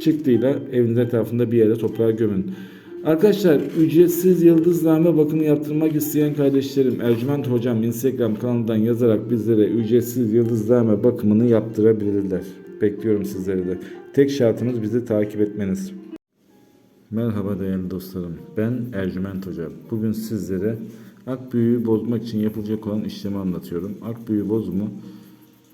çıktıyla evinizin etrafında bir yere toprağa gömün. Arkadaşlar ücretsiz yıldızlame bakımı yaptırmak isteyen kardeşlerim Ercüment Hocam Instagram kanalından yazarak bizlere ücretsiz yıldızlame bakımını yaptırabilirler. Bekliyorum sizleri de. Tek şartımız bizi takip etmeniz. Merhaba değerli dostlarım. Ben Ercüment Hoca. Bugün sizlere ak büyüğü bozmak için yapılacak olan işlemi anlatıyorum. Ak büyüğü bozumu